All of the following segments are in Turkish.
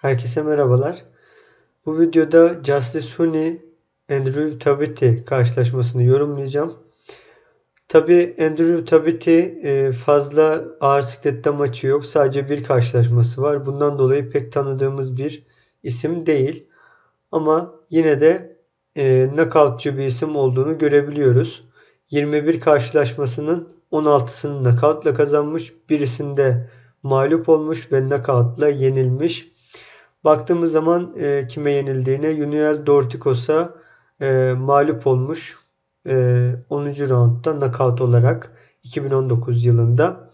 Herkese merhabalar. Bu videoda Justice Huni Andrew Tabiti karşılaşmasını yorumlayacağım. Tabi Andrew Tabiti e, fazla ağır siklette maçı yok. Sadece bir karşılaşması var. Bundan dolayı pek tanıdığımız bir isim değil. Ama yine de e, knockoutçu bir isim olduğunu görebiliyoruz. 21 karşılaşmasının 16'sını knockoutla kazanmış. Birisinde mağlup olmuş ve knockoutla yenilmiş. Baktığımız zaman e, kime yenildiğine Juniel Dorticos'a e, mağlup olmuş. E, 10. roundda knockout olarak 2019 yılında.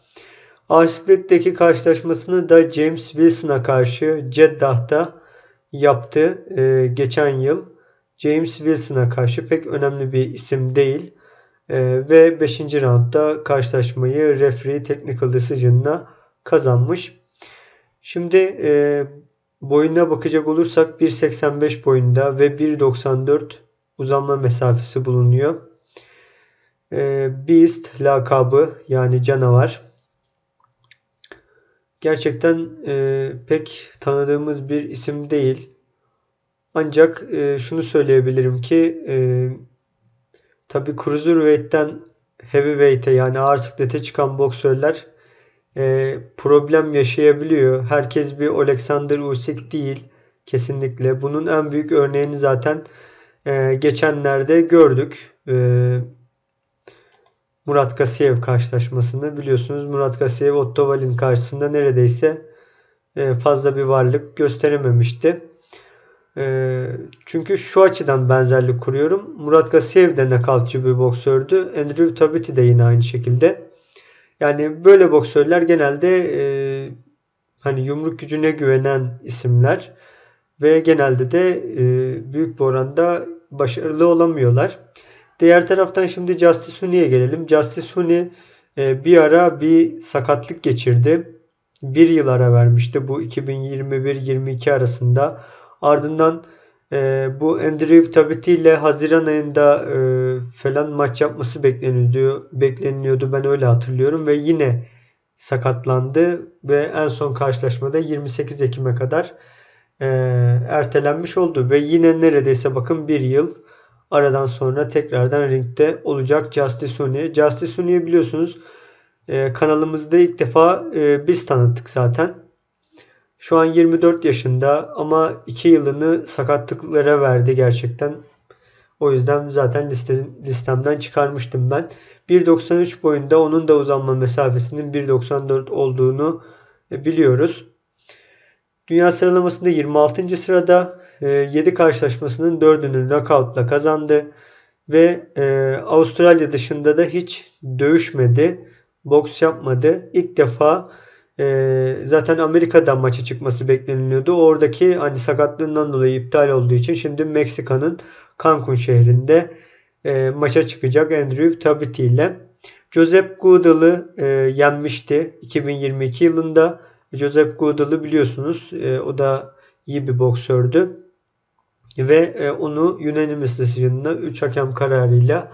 Arsiklet'teki karşılaşmasını da James Wilson'a karşı Ceddah'ta yaptı e, geçen yıl. James Wilson'a karşı pek önemli bir isim değil. E, ve 5. roundda karşılaşmayı referee technical decision'la kazanmış. Şimdi e, boyuna bakacak olursak 1.85 boyunda ve 1.94 uzanma mesafesi bulunuyor. E, Beast lakabı yani canavar. Gerçekten e, pek tanıdığımız bir isim değil. Ancak e, şunu söyleyebilirim ki e, tabi Cruiserweight'ten Heavyweight'e yani ağır siklete çıkan boksörler e, problem yaşayabiliyor. Herkes bir Alexander Usyk değil kesinlikle. Bunun en büyük örneğini zaten e, geçenlerde gördük. E, Murat Gasiyev karşılaşmasını biliyorsunuz. Murat Gasiyev Otto Wallin karşısında neredeyse fazla bir varlık gösterememişti. Çünkü şu açıdan benzerlik kuruyorum. Murat Gasiyev de nakaltçı bir boksördü. Andrew Tabiti de yine aynı şekilde. Yani böyle boksörler genelde e, hani yumruk gücüne güvenen isimler ve genelde de e, büyük bir oranda başarılı olamıyorlar. Diğer taraftan şimdi Justice Huni'ye gelelim. Justice Huni e, bir ara bir sakatlık geçirdi. Bir yıl ara vermişti bu 2021-22 arasında. Ardından e, bu Andrew Tabiti ile Haziran ayında e, falan maç yapması bekleniyordu. Bekleniyordu ben öyle hatırlıyorum ve yine sakatlandı ve en son karşılaşmada 28 Ekim'e kadar e, ertelenmiş oldu ve yine neredeyse bakın bir yıl aradan sonra tekrardan ringde olacak Justice Huni. Justice Huni'yi biliyorsunuz e, kanalımızda ilk defa e, biz tanıttık zaten. Şu an 24 yaşında ama 2 yılını sakatlıklara verdi gerçekten. O yüzden zaten liste, listemden çıkarmıştım ben. 1.93 boyunda onun da uzanma mesafesinin 1.94 olduğunu e, biliyoruz. Dünya sıralamasında 26. sırada 7 e, karşılaşmasının 4'ünü knockoutla kazandı. Ve e, Avustralya dışında da hiç dövüşmedi. Boks yapmadı. İlk defa e, zaten Amerika'dan maça çıkması bekleniliyordu. Oradaki hani sakatlığından dolayı iptal olduğu için şimdi Meksika'nın Cancun şehrinde e, maça çıkacak Andrew Tabiti ile. Joseph Goodall'ı e, yenmişti 2022 yılında. Joseph Goodall'ı biliyorsunuz. E, o da iyi bir boksördü. Ve e, onu unanimous decision'la 3 hakem kararıyla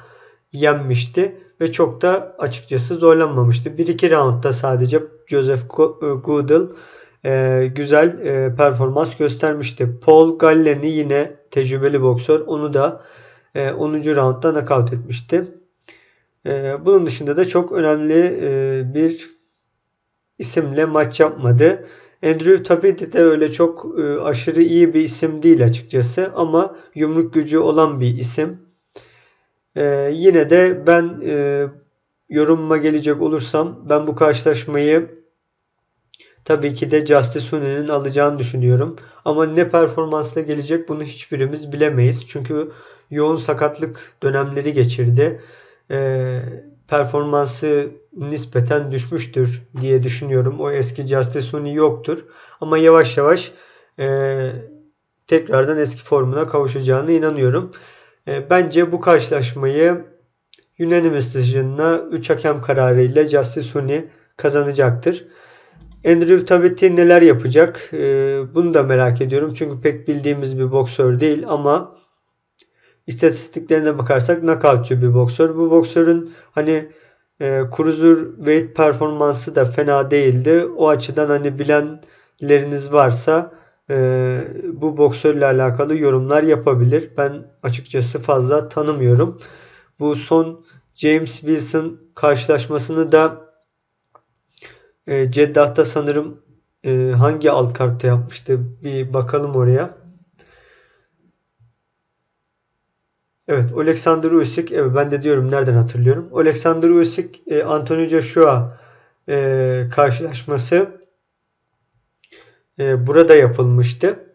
yenmişti ve çok da açıkçası zorlanmamıştı. 1-2 roundda sadece Joseph e, Goodall e, güzel e, performans göstermişti. Paul Gallen'i yine tecrübeli boksör. Onu da e, 10. roundda knockout etmişti. E, bunun dışında da çok önemli e, bir isimle maç yapmadı. Andrew Tabiti de öyle çok e, aşırı iyi bir isim değil açıkçası ama yumruk gücü olan bir isim. Yine de ben e, yorumuma gelecek olursam ben bu karşılaşmayı tabii ki de Justice Huni'nin alacağını düşünüyorum. Ama ne performansla gelecek bunu hiçbirimiz bilemeyiz. Çünkü yoğun sakatlık dönemleri geçirdi. E, performansı nispeten düşmüştür diye düşünüyorum. O eski Justice Huni yoktur. Ama yavaş yavaş e, tekrardan eski formuna kavuşacağını inanıyorum. E, bence bu karşılaşmayı unanimous decision'la 3 hakem kararıyla Justice Huni kazanacaktır. Andrew Tabiti neler yapacak? E, bunu da merak ediyorum. Çünkü pek bildiğimiz bir boksör değil ama istatistiklerine bakarsak knockoutçu bir boksör. Bu boksörün hani e, cruiserweight performansı da fena değildi. O açıdan hani bilenleriniz varsa e, bu boksörle alakalı yorumlar yapabilir. Ben açıkçası fazla tanımıyorum. Bu son James Wilson karşılaşmasını da e, Ceddah'ta sanırım e, hangi alt kartta yapmıştı? Bir bakalım oraya. Evet, Alexander Usyk. Evet, ben de diyorum nereden hatırlıyorum. Alexander Usyk, e, Anthony Joshua e, karşılaşması e, burada yapılmıştı.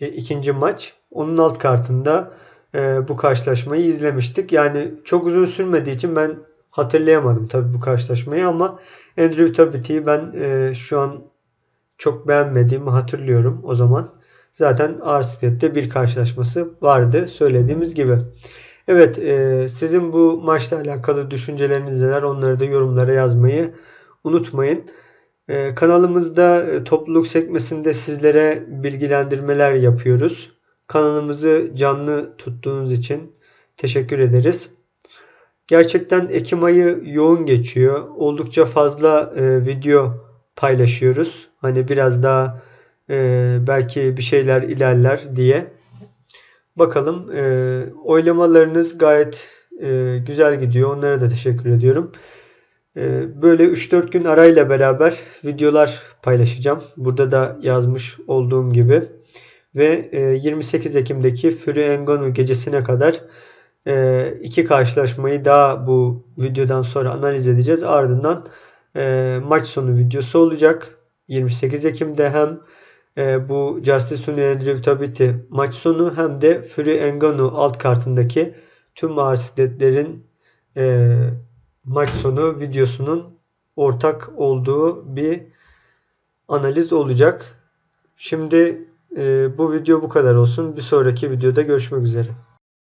E, ikinci maç. Onun alt kartında e, bu karşılaşmayı izlemiştik. Yani çok uzun sürmediği için ben hatırlayamadım tabii bu karşılaşmayı ama Andrew Tabby'yi ben e, şu an çok beğenmediğimi hatırlıyorum o zaman. Zaten Arsenal'de bir karşılaşması vardı söylediğimiz gibi. Evet e, sizin bu maçla alakalı düşünceleriniz neler onları da yorumlara yazmayı unutmayın. E, kanalımızda e, topluluk sekmesinde sizlere bilgilendirmeler yapıyoruz. Kanalımızı canlı tuttuğunuz için teşekkür ederiz. Gerçekten Ekim ayı yoğun geçiyor. Oldukça fazla e, video paylaşıyoruz. Hani biraz daha e, belki bir şeyler ilerler diye. Bakalım e, oylamalarınız gayet e, güzel gidiyor. Onlara da teşekkür ediyorum. E, böyle 3-4 gün arayla beraber videolar paylaşacağım. Burada da yazmış olduğum gibi. Ve e, 28 Ekim'deki Fury Ngannou gecesine kadar e, iki karşılaşmayı daha bu videodan sonra analiz edeceğiz. Ardından e, maç sonu videosu olacak. 28 Ekim'de hem e, bu Justice Tabiti maç sonu hem de Fury Ngannou alt kartındaki tüm ağır e, maç sonu videosunun ortak olduğu bir analiz olacak. Şimdi e, bu video bu kadar olsun. Bir sonraki videoda görüşmek üzere.